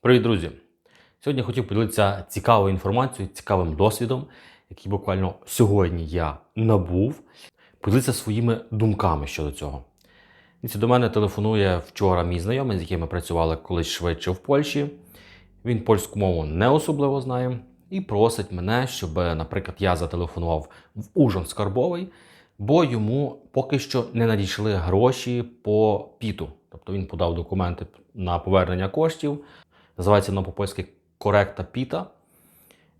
Привіт, друзі! Сьогодні хотів поділитися цікавою інформацією, цікавим досвідом, який буквально сьогодні я набув, поділитися своїми думками щодо цього. Дивіться, До мене телефонує вчора мій знайомий, з яким ми працювали колись швидше в Польщі. Він польську мову не особливо знає і просить мене, щоб, наприклад, я зателефонував в Ужин Скарбовий, бо йому поки що не надійшли гроші по піту. Тобто він подав документи на повернення коштів. Називається воно по-польськи коректа піта.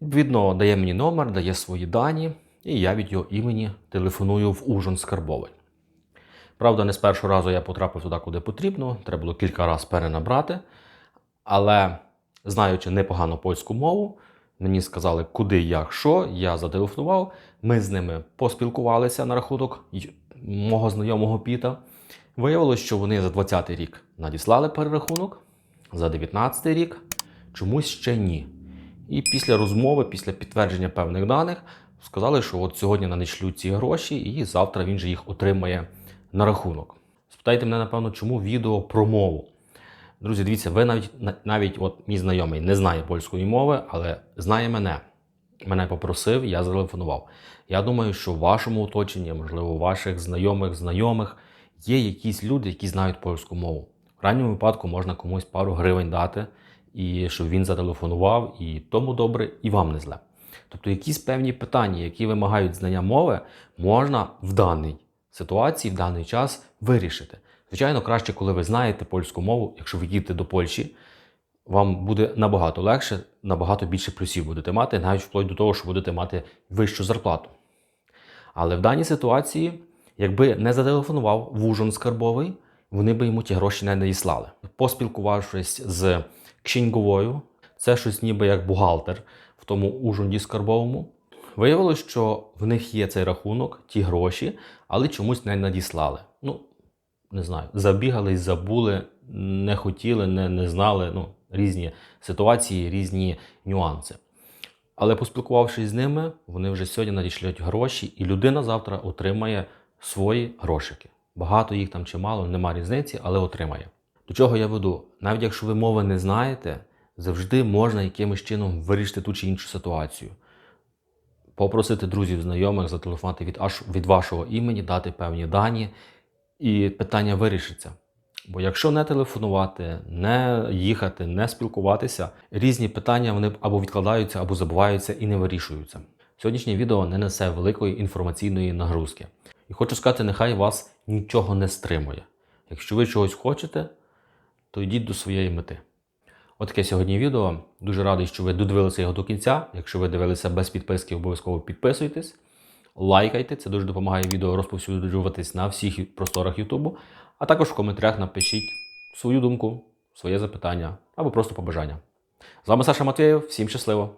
Відповідно, дає мені номер, дає свої дані, і я від його імені телефоную в Ужин Скарбовий. Правда, не з першого разу я потрапив туди, куди потрібно. Треба було кілька разів перенабрати. Але, знаючи непогану польську мову, мені сказали, куди, як, що. Я зателефонував. Ми з ними поспілкувалися на рахунок мого знайомого Піта. Виявилось, що вони за 20-й рік надіслали перерахунок, за 19-й рік чомусь ще ні. І після розмови, після підтвердження певних даних, сказали, що от сьогодні надішлють ці гроші, і завтра він же їх отримає на рахунок. Спитайте мене, напевно, чому відео про мову. Друзі, дивіться, ви навіть навіть от мій знайомий не знає польської мови, але знає мене. Мене попросив, я зателефонував. Я думаю, що в вашому оточенні, можливо, у ваших знайомих, знайомих є якісь люди, які знають польську мову. В ранньому випадку можна комусь пару гривень дати, і щоб він зателефонував, і тому добре, і вам не зле. Тобто якісь певні питання, які вимагають знання мови, можна в даній ситуації, в даний час вирішити. Звичайно, краще, коли ви знаєте польську мову, якщо ви їдете до Польщі, вам буде набагато легше, набагато більше плюсів будете мати, навіть вплоть до того, що будете мати вищу зарплату. Але в даній ситуації, якби не зателефонував в Ужин Скарбовий, вони би йому ті гроші не надіслали. Поспілкувавшись з Кшіньговою, це щось ніби як бухгалтер в тому Ужинді Скарбовому, виявилось, що в них є цей рахунок, ті гроші, але чомусь не надіслали. Ну, не знаю, забігались, забули, не хотіли, не, не знали. Ну, різні ситуації, різні нюанси. Але поспілкувавшись з ними, вони вже сьогодні надішлють гроші, і людина завтра отримає свої грошики. Багато їх там чи мало, нема різниці, але отримає. До чого я веду? Навіть якщо ви мови не знаєте, завжди можна якимось чином вирішити ту чи іншу ситуацію. Попросити друзів, знайомих зателефонувати від, аш- від вашого імені, дати певні дані, і питання вирішиться. Бо якщо не телефонувати, не їхати, не спілкуватися, різні питання вони або відкладаються, або забуваються і не вирішуються. Сьогоднішнє відео не несе великої інформаційної нагрузки. І хочу сказати, нехай вас нічого не стримує. Якщо ви чогось хочете, то йдіть до своєї мети. Отаке сьогодні відео. Дуже радий, що ви додивилися його до кінця. Якщо ви дивилися без підписки, обов'язково підписуйтесь, лайкайте, це дуже допомагає відео розповсюджуватись на всіх просторах Ютубу. А також в коментарях напишіть свою думку, своє запитання або просто побажання. З вами Саша Матвєєв, всім щасливо!